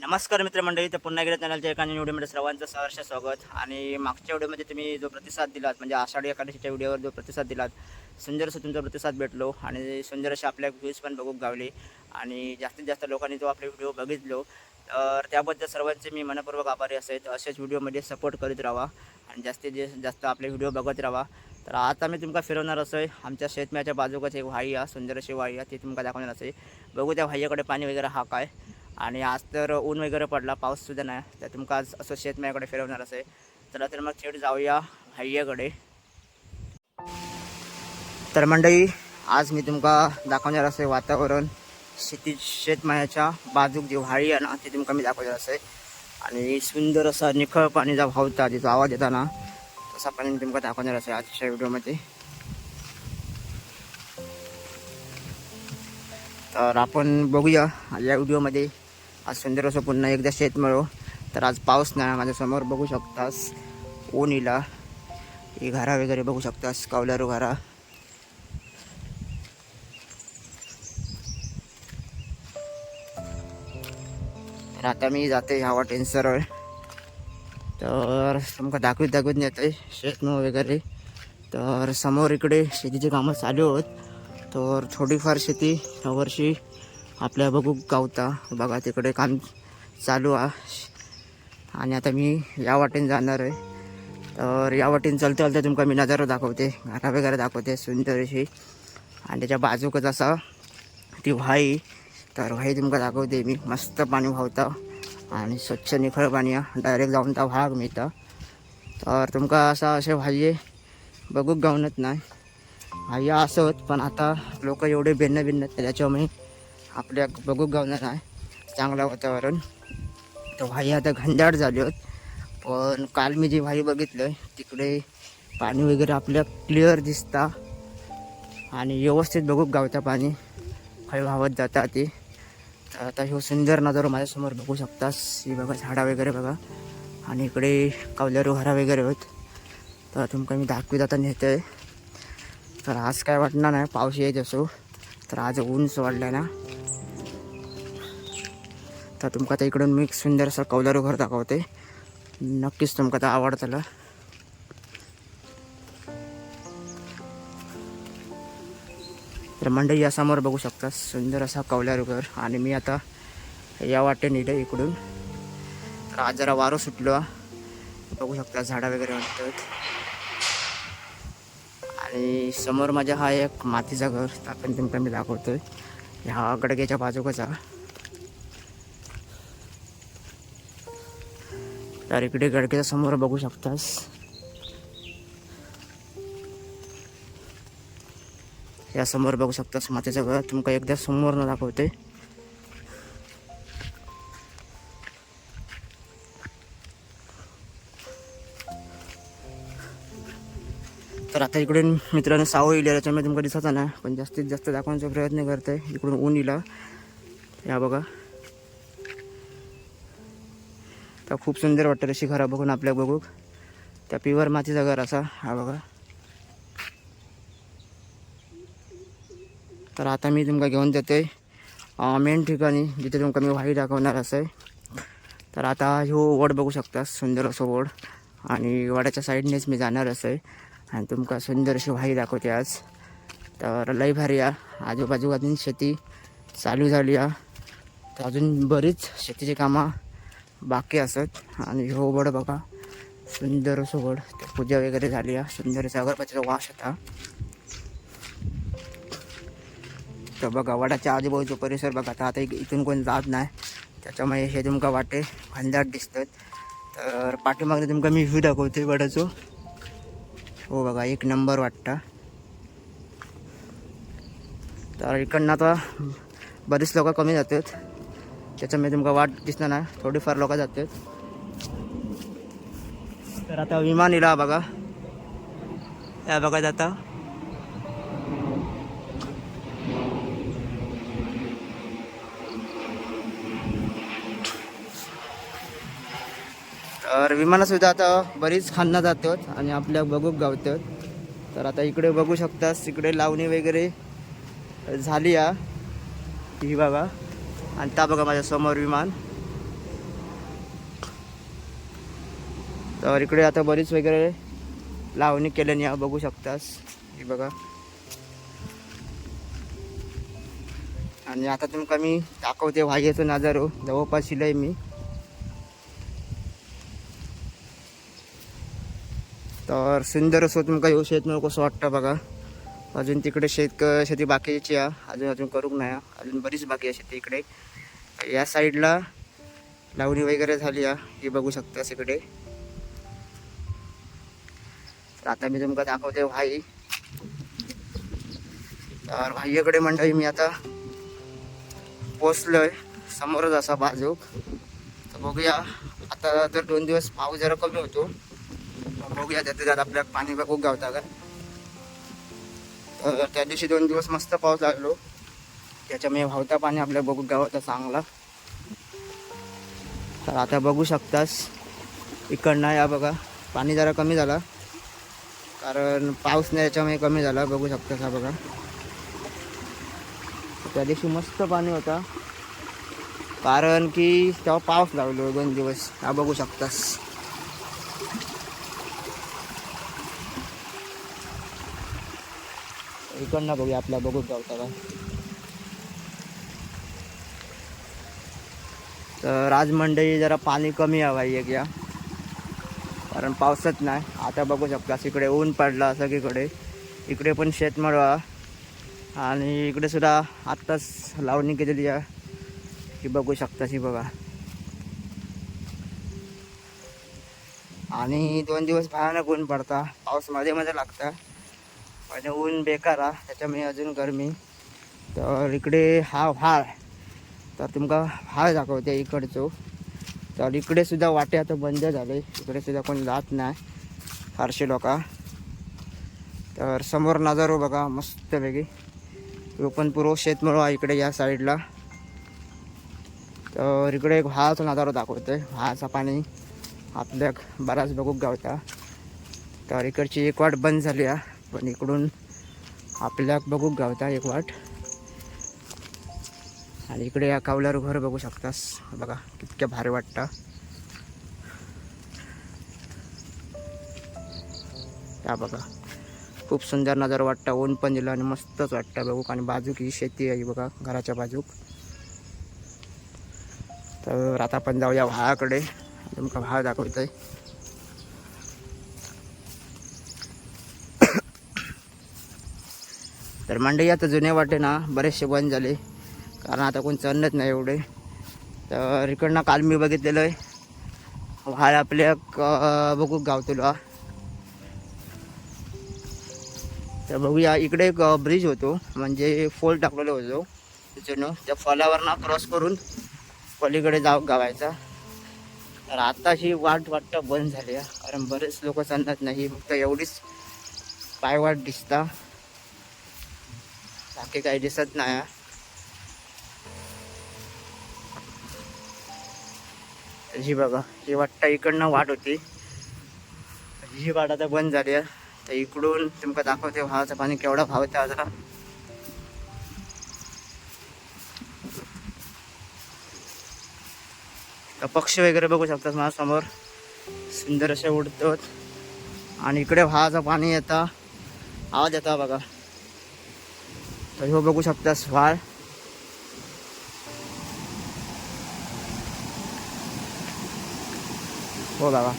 नमस्कार मित्रमंडळी तर पुन्हा एकदा चॅनलच्या एका व्हिडिओमध्ये सर्वांचं सहर्ष स्वागत. आणि मागच्या व्हिडिओमध्ये तुम्ही जो प्रतिसाद दिलात म्हणजे आषाढी एकादशीच्या व्हिडिओवर जो प्रतिसाद दिलात सुंदर असं तुमचा प्रतिसाद भेटलो आणि सुंदर असे आपल्या व्ह्यूज पण बघूक गावले. आणि जास्तीत जास्त लोकांनी जो आपले व्हिडिओ बघितलो तर त्याबद्दल सर्वांचे मी मनपूर्वक आभारी असेल. असेच व्हिडिओमध्ये सपोर्ट करीत राहा आणि जास्तीत जास्त जास्त आपले व्हिडिओ बघत राहा. तर आता मी तुमका फिरवणार असं आमच्या शेतम्याच्या बाजूकच एक व्हाई आहे सुंदर अशी व्हाई आहे ती तुमका दाखवणार असे बघू त्या व्हाईकडे पाणी वगैरे हा काय. आणि आज तर ऊन वगैरे पडला पाऊससुद्धा नाही. तर तुमका आज असं शेत माझ्याकडे फिरवणार असे. चला तर मग थेट जाऊया हाय्याकडे तर मंडळी आज मी तुमका दाखवणार असे वातावरण. शेती शेतमायाच्या बाजूक जी व्हाळी आहे ना ती तुमका मी दाखवणार असे. आणि सुंदर असा निखळ पाणी जा व्हावता तिचा आवाज येता ना तसा पाणी मी तुमका दाखवणार असे आजच्या व्हिडिओमध्ये. तर आपण बघूया या व्हिडिओमध्ये आज सुंदर असं पुन्हा एकदा शेत मिळो. तर आज पाऊस नाही माझ्यासमोर बघू शकतास ऊन इला ही घरा वगैरे बघू शकतास कावलारू घरा. तर आता मी जाते ह्या वाटेन सरळ. तर तुमका दाखवीत दाखवीत नेतोय शेतमळ वगैरे. तर समोर इकडे शेतीची कामं चालू होत तर थोडीफार शेती यावर्षी आपल्या बघू गावता. बघा तिकडे काम चालू आहे आणि आता मी या वाटेन जाणार आहे. तर या वाटेन चलते चलते तुमका मी नजारा दाखवते. घरा वगैरे दाखवते सुंदर अशी आणि त्याच्या बाजूकच असा ती व्हाई. तर व्हाई तुमका दाखवते मी. मस्त पाणी व्हावता. आणि स्वच्छ निखळ पाणी डायरेक्ट जाऊन त्या व्हाग मिळतं. तर तुमका असा असे व्हाये बघूक गावनच नाही. व्हाय्या असत पण आता लोक एवढे भिन्न भिन्न आहेत त्याच्यामुळे आपल्या बघूक गावणार नाही चांगलं वातावरण. तर व्हाई आता घंजाड झाले होत. पण काल मी जे व्हाई बघितलं तिकडे पाणी वगैरे आपल्या क्लिअर दिसता. आणि व्यवस्थित बघूक गावता पाणी. हळू वाहत जाता ते. तर आता ह्यो सुंदर नजारा माझ्यासमोर बघू शकतास ही बघा झाडा वगैरे बघा. आणि इकडे कवल्यारू घरा वगैरे होत. तर तुमका मी दाखवीत आता नेतोय. तर आज काय वाटणार नाही पाऊस येत असो. तर आज ऊन सोडलं ना. तर तुमका आता इकडून मी एक सुंदर असं कौलारू घर दाखवते. नक्कीच तुमका आता आवडतलं. तर मंडळी या समोर बघू शकता सुंदर असा कौलारू घर. आणि मी आता या वाटे नेलं इकडून तर आज जरा वारं सुटलो. बघू शकता झाडा वगैरे वाटतात. आणि समोर माझ्या हा एक मातीचा घर. आपण तुमका मी दाखवतोय. ह्या गडग्याच्या बाजूकचा तर इकडे गडकेच्या समोर बघू शकतास. या समोर बघू शकतास मातीचं घर तुमका एकदा समोर न दाखवते तर आता इकडून मित्रांनो सावं येईल त्याच्यामुळे तुमका दिसत ना पण जास्तीत जास्त दाखवण्याचा प्रयत्न करतोय इकडून ऊन इला या बघा. तर खूप सुंदर वाटतं अशी घरा बघून आपल्या बघूक त्या पिवर मातीचा घर असा हा बघा. तर आता मी तुमका घेऊन जाते. मेन ठिकाणी जिथे तुमका मी व्हाई दाखवणार असं तर आता ह्यो वड बघू शकता सुंदर असं वड. आणि वडाच्या साईडनेच मी जाणार असं आणि तुमका सुंदर अशी व्हाई दाखवते आज. तर लई भारी या. आजूबाजू अजून शेती चालू झाली आहे तर अजून बरीच शेतीची कामं बाकी असत. आणि ह्यो वड बघा. सुंदर असं वड. ते पूजा वगैरे झाली आहे. सुंदर सागरपतीचा अगरबत्तीचा वास होता तर बघा वडाच्या आजूबाजूचा परिसर बघा. आता आता इथून कोण जात नाही. त्याच्यामुळे हे तुमका वाटे घनदाट दिसतात. तर पाठीमागे तुमका मी व्ह्यू दाखवते वडाचो. हो बघा एक नंबर वाटता. तर इकडनं आता बरीच लोक कमी जातात. त्याच्यामुळे तुमका वाट दिसणार नाही. थोडीफार लोक जातात. तर आता विमान इला बघा. या बघा जाता. तर विमानसुद्धा आता बरीच खांना जातात आणि आपल्या बघूक गावतात. तर आता इकडे बघू शकतास इकडे लावणी वगैरे झाली आहे ही बघा. आणि त्या बघा माझ्यासमोर विमान. तर इकडे आता बरीच वगैरे लावणी केल्याने बघू शकतास. हे बघा. आणि आता तुमका मी दाखवते वाघेचं नजारो. जवळपास शिलाय मी. तर सुंदर असो तुमका येऊ शकत नको असं वाटतं बघा. अजून तिकडे शेत शेती बाकीची आहे. अजून अजून करूक नाही अजून बरीच बाकी आहे शेती इकडे. या साईडला लावणी वगैरे झाली आहे. ही बघू शकतास इकडे तर आता मी तुमका दाखवते भाई. तर भाईकडे मंडळी मी आता पोचलोय. समोरच असा बाजूक. तर बघूया. आता तर दोन दिवस पाऊस जरा कमी होतो. बघूया त्यात त्यात आपल्या पाणी बघू गावता का? तर त्या दिवशी दोन दिवस मस्त पाऊस लागलो. त्याच्यामुळे भावता पाणी आपल्या बघू गावाचा चांगला. तर आता बघू शकतास इकडनं या बघा पाणी जरा कमी झाला. कारण पाऊस नाही याच्यामुळे कमी झाला. बघू शकतास हा बघा. त्या दिवशी मस्त पाणी होता. कारण की तेव्हा पाऊस लागलो दोन दिवस. हा बघू शकतास. इकडनं बघूया आपल्या बघू गावता का तर आज जरा पाणी कमी हवा एक या. कारण पावसच नाही. आता बघू शकतास इकडे ऊन पडला सगळीकडे. इकडे पण शेतमळ आणि इकडे सुद्धा आत्ताच लावणी केलेली आहे. ही बघू शकता ही बघा. आणि दोन दिवस भयानक ऊन पडता. पाऊसमध्ये मध्ये लागता. आणि ऊन बेकार हा त्याच्यामुळे अजून गरमी. तर इकडे हा व्हाळ तर तुमका व्हाळ दाखवते इकडचो. तर इकडे सुद्धा वाटे आता बंद झाले. इकडे सुद्धा कोणी जात नाही. फारसे लोक. तर समोर नजारो बघा मस्तपैकी. तो पण पूर्व शेतमळ आहे इकडे या साईडला. तर इकडे एक व्हाळाचा नजारा दाखवतोय व्हाळाचा पाणी आपल्या बराच बघूक गावता. तर इकडची एक वाट बंद झाली आहे. पण इकडून आपल्याक बघूक गावता एक वाट. आणि इकडे या कावल्यावर घर बघू शकतास. बघा कितक्या भारी वाटतं. त्या बघा खूप सुंदर नजर वाटतं ऊन पण दिलं आणि मस्तच वाटतं बघू. आणि बाजूक ही शेती आहे बघा घराच्या बाजूक. तर आता आपण जाऊया व्हाळाकडे. तुमका व्हाळ दाखवतोय? तर मंडई आता जुने वाटे ना बरेचसे बंद झाले. कारण आता कोण चालत नाही एवढे. तर इकडनं काल मी बघितलेलं आहे. व्हाळ आपल्या बघू गाव तुला तर बघूया इकडे एक ब्रिज होतो. म्हणजे फोल टाकलेलो होतो. जुनं त्या फॉलावरनं क्रॉस करून पलीकडे जाव गावायचा. तर आता ही वाट वाटतं बंद झाली आहे. कारण बरेच लोक चालत नाही. फक्त एवढीच पायवाट दिसता. बाकी काही दिसत नाही. जी ही बघा ही वाटतं इकडनं वाट होती. ही वाट आता बंद झाली आहे. तर इकडून तुमका दाखवते व्हावाचं पाणी केवढं भावतं आता पक्षी वगैरे बघू शकतात माझ्यासमोर. सुंदर असे उडतात. आणि इकडे व्हाळाचं पाणी येतं. आवाज येता बघा. तर हो बघू शकतास फार हो बघा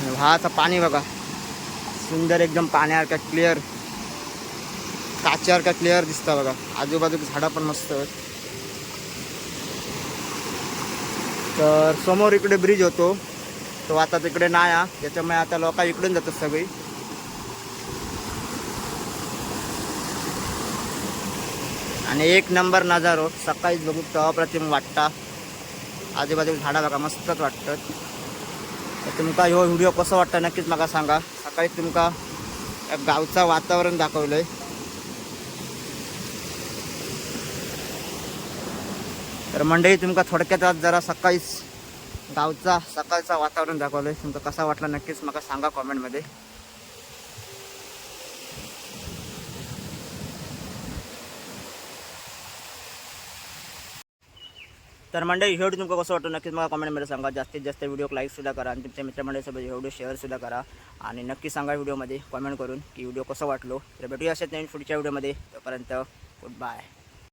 आणि पाणी बघा. सुंदर एकदम पाण्यासारखा क्लिअर काच्यासारखा क्लिअर दिसतं बघा. आजूबाजूक झाडं पण मस्त आहेत. तर समोर इकडे ब्रिज होतो. तो आता तिकडे नाही आहे त्याच्यामुळे आता लोक इकडून जातात सगळी. आणि एक नंबर नजारो. सकाळीच बघू तो अप्रतिम वाटता. आजूबाजूला झाडा बघा मस्तच वाटतात. तर तुमका ह्यो व्हिडिओ कसं वाटतं नक्कीच मला सांगा. सकाळी तुमका गावचं वातावरण दाखवलंय. तर मंडळी तुमका थोडक्यात आज जरा सकाळीच गावचा सकाळचा वातावरण दाखवलंय. तुमका कसा वाटला नक्कीच मला सांगा कॉमेंटमध्ये तर मंडळी व्हिडिओ तुमका कसं वाटतं नक्कीच मला कमेंटमध्ये सांगा. जास्तीत जास्त व्हिडिओ लाईकसुद्धा करा आणि तुमच्या मित्रमंडळीसोबत हे व्हिडिओ शेअरसुद्धा करा. आणि नक्की सांगा व्हिडिओमध्ये कमेंट करून की व्हिडिओ कसं वाटलो. तर भेटूया असं नवीन पुढच्या व्हिडिओमध्ये तोपर्यंत गुड बाय